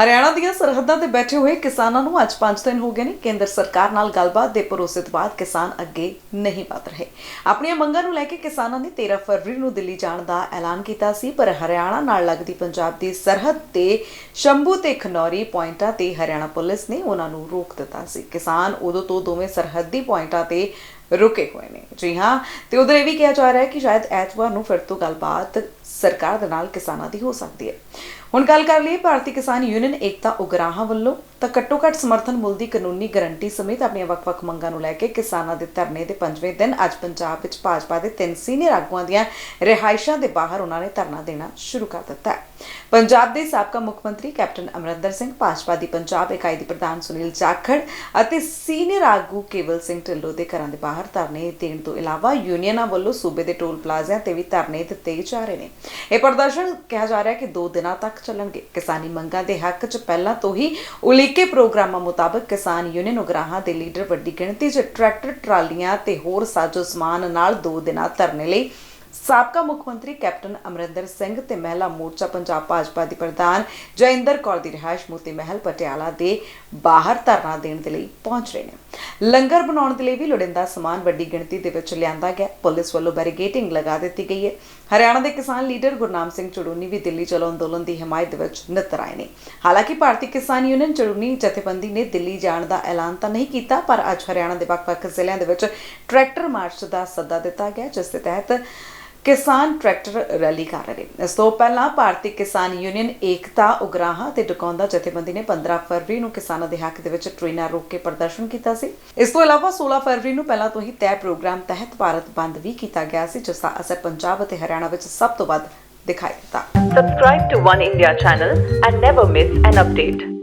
ਹਰਿਆਣਾ ਦੀਆਂ ਸਰਹੱਦਾਂ ਤੇ ਬੈਠੇ ਹੋਏ ਕਿਸਾਨਾਂ ਨੂੰ ਅੱਜ 5 ਦਿਨ ਹੋ ਗਏ ਨੇ ਕੇਂਦਰ ਸਰਕਾਰ ਨਾਲ ਗੱਲਬਾਤ ਦੇ ਭਰੋਸੇ ਤੋਂ ਬਾਅਦ ਕਿਸਾਨ ਅੱਗੇ ਨਹੀਂ ਵਧ ਰਹੇ। ਆਪਣੀਆਂ ਮੰਗਾਂ ਨੂੰ ਲੈ ਕੇ ਕਿਸਾਨਾਂ ਨੇ 13 ਫਰਵਰੀ ਨੂੰ ਦਿੱਲੀ ਜਾਣ ਦਾ ਐਲਾਨ ਕੀਤਾ ਸੀ, ਪਰ ਹਰਿਆਣਾ ਨਾਲ ਲੱਗਦੀ ਪੰਜਾਬ ਦੀ ਸਰਹੱਦ ਤੇ ਸ਼ੰਭੂ ਤੇ ਖਨੌਰੀ ਪੁਆਇੰਟਾਂ ਤੇ ਹਰਿਆਣਾ ਪੁਲਿਸ ਨੇ ਉਹਨਾਂ ਨੂੰ ਰੋਕ ਦਿੱਤਾ ਸੀ। ਕਿਸਾਨ ਉਦੋਂ ਤੋਂ ਦੋਵੇਂ ਸਰਹੱਦੀ ਪੁਆਇੰਟਾਂ ਤੇ ਰੁਕੇ ਹੋਏ ਨੇ। ਜੀ ਹਾਂ, ਤੇ ਉਧਰ ਇਹ ਵੀ ਕਿਹਾ ਜਾ ਰਿਹਾ ਹੈ ਕਿ ਸ਼ਾਇਦ ਐਤਵਾਰ ਨੂੰ ਫਿਰ ਤੋਂ ਗੱਲਬਾਤ ਸਰਕਾਰ ਦੇ ਨਾਲ ਕਿਸਾਨਾਂ ਦੀ ਹੋ ਸਕਦੀ ਹੈ। ਹੁਣ ਗੱਲ ਕਰ ਲਈਏ ਭਾਰਤੀ ਕਿਸਾਨ ਯੂਨੀਅਨ ਏਕਤਾ ਉਗਰਾਹਾਂ ਵੱਲੋਂ, ਤਾਂ ਘੱਟੋ ਘੱਟ ਸਮਰਥਨ ਮੁੱਲ ਦੀ ਕਾਨੂੰਨੀ ਗਰੰਟੀ ਸਮੇਤ ਆਪਣੀਆਂ ਵੱਖ-ਵੱਖ ਮੰਗਾਂ ਨੂੰ ਲੈ ਕੇ ਕਿਸਾਨਾਂ ਦੇ ਧਰਨੇ ਦੇ ਪੰਜਵੇਂ ਦਿਨ ਅੱਜ ਪੰਜਾਬ ਵਿੱਚ ਭਾਜਪਾ ਦੇ ਤਿੰਨ ਸੀਨੀਅਰ ਆਗੂਆਂ ਦੀਆਂ ਰਿਹਾਇਸ਼ਾਂ ਦੇ ਬਾਹਰ ਉਹਨਾਂ ਨੇ ਧਰਨਾ ਦੇਣਾ ਸ਼ੁਰੂ ਕਰ ਦਿੱਤਾ ਹੈ। ਪੰਜਾਬ ਦੇ ਸਾਬਕਾ ਮੁੱਖ ਮੰਤਰੀ ਕੈਪਟਨ ਅਮਰਿੰਦਰ ਸਿੰਘ, ਭਾਜਪਾ ਦੀ ਪੰਜਾਬ ਇਕਾਈ ਦੇ ਪ੍ਰਧਾਨ ਸੁਨੀਲ ਜਾਖੜ ਅਤੇ ਸੀਨੀਅਰ ਆਗੂ ਕੇਵਲ ਸਿੰਘ ਢਿੱਲੋਂ ਦੇ ਘਰਾਂ ਦੇ ਬਾਹਰ ਧਰਨੇ ਦੇਣ ਤੋਂ ਇਲਾਵਾ ਯੂਨੀਅਨਾਂ ਵੱਲੋਂ ਸੂਬੇ ਦੇ ਟੋਲ ਪਲਾਜ਼ਿਆਂ ਤੇ ਵੀ ਧਰਨੇ ਦਿੱਤੇ ਜਾ ਰਹੇ ਨੇ। ਇਹ ਪ੍ਰਦਰਸ਼ਨ ਕਿਹਾ ਜਾ ਰਿਹਾ ਕਿ 2 ਦਿਨਾਂ ਤੱਕ ਚੱਲਣਗੇ। ਕਿਸਾਨੀ ਮੰਗਾਂ ਦੇ ਹੱਕ 'ਚ ਪਹਿਲਾਂ ਤੋਂ ਹੀ ਉਲੀਕੇ ਪ੍ਰੋਗਰਾਮਾਂ ਮੁਤਾਬਕ ਕਿਸਾਨ ਯੂਨੀਅਨ ਉਗਰਾਹਾਂ ਦੇ ਲੀਡਰ ਵੱਡੀ ਗਿਣਤੀ 'ਚ ਟਰੈਕਟਰ, ਟਰਾਲੀਆਂ ਤੇ ਹੋਰ ਸਾਜ਼ੋ ਸਮਾਨ ਨਾਲ 2 ਦਿਨਾਂ ਧਰਨੇ ਲਈ ਸਾਬਕਾ ਮੁੱਖ ਮੰਤਰੀ ਕੈਪਟਨ ਅਮਰਿੰਦਰ ਸਿੰਘ ਤੇ ਮਹਿਲਾ ਮੋਰਚਾ ਪੰਜਾਬ ਭਾਜਪਾ ਦੀ ਪ੍ਰਧਾਨ ਜੈਇੰਦਰ ਕੌਰ ਦੀ ਰਿਹਾਇਸ਼ ਮੋਤੀ ਮਹਿਲ ਪਟਿਆਲਾ ਦੇ ਬਾਹਰ ਧਰਨਾ ਦੇਣ ਦੇ ਲਈ ਪਹੁੰਚ ਰਹੇ ਨੇ। ਲੰਗਰ ਬਣਾਉਣ ਦੇ ਲਈ ਵੀ ਲੋੜੀਂਦਾ ਸਮਾਨ ਵੱਡੀ ਗਿਣਤੀ ਦੇ ਵਿੱਚ ਲਿਆਂਦਾ ਗਿਆ। ਪੁਲਿਸ ਵੱਲੋਂ ਬੈਰੀਗੇਟਿੰਗ ਲਗਾ ਦਿੱਤੀ ਗਈ ਹੈ। ਹਰਿਆਣਾ ਦੇ ਕਿਸਾਨ ਲੀਡਰ ਗੁਰਨਾਮ ਸਿੰਘ ਚੜੂਨੀ ਵੀ ਦਿੱਲੀ ਚਲੋ ਅੰਦੋਲਨ ਦੀ ਹਮਾਇਤ ਦੇ ਵਿੱਚ ਨਜ਼ਰ ਆਏ ਨੇ। ਹਾਲਾਂਕਿ ਭਾਰਤੀ ਕਿਸਾਨ ਯੂਨੀਅਨ ਚੜੂਨੀ ਜਥੇਬੰਦੀ ਨੇ ਦਿੱਲੀ ਜਾਣ ਦਾ ਐਲਾਨ ਤਾਂ ਨਹੀਂ ਕੀਤਾ, ਪਰ ਅੱਜ ਹਰਿਆਣਾ ਦੇ ਵੱਖ-ਵੱਖ ਜ਼ਿਲ੍ਹਿਆਂ ਦੇ ਵਿੱਚ ਟਰੈਕਟਰ ਮਾਰਚ ਦਾ ਸੱਦਾ ਦਿੱਤਾ ਗਿਆ, ਜਿਸ ਦੇ ਤਹਿਤ ਕਿਸਾਨ ਟਰੈਕਟਰ ਰੈਲੀ ਕਰ ਰਹੇ ਨੇ। ਇਸ ਤੋਂ ਪਹਿਲਾਂ ਭਾਰਤੀ ਕਿਸਾਨ ਯੂਨੀਅਨ ਏਕਤਾ, ਉਗਰਾਹਾਂ ਤੇ ਡਕੌਂਦਾ ਜਥੇਬੰਦੀ ਨੇ 15 ਫਰਵਰੀ ਨੂੰ ਕਿਸਾਨਾਂ ਦੇ ਹੱਕ ਦੇ ਵਿੱਚ ਟ੍ਰੇਨਾਂ ਰੋਕ ਕੇ ਪ੍ਰਦਰਸ਼ਨ ਕੀਤਾ ਸੀ। ਇਸ ਤੋਂ ਇਲਾਵਾ 16 ਫਰਵਰੀ ਨੂੰ ਪਹਿਲਾਂ ਤੋਂ ਹੀ ਤੈਅ ਪ੍ਰੋਗਰਾਮ ਤਹਿਤ ਭਾਰਤ ਬੰਦ ਵੀ ਕੀਤਾ ਗਿਆ ਸੀ, ਜਿਸ ਦਾ ਅਸਰ ਪੰਜਾਬ ਅਤੇ ਹਰਿਆਣਾ ਵਿੱਚ ਸਭ ਤੋਂ ਵੱਧ ਦਿਖਾਈ ਦਿੱਤਾ। Subscribe to One India channel and never miss an update.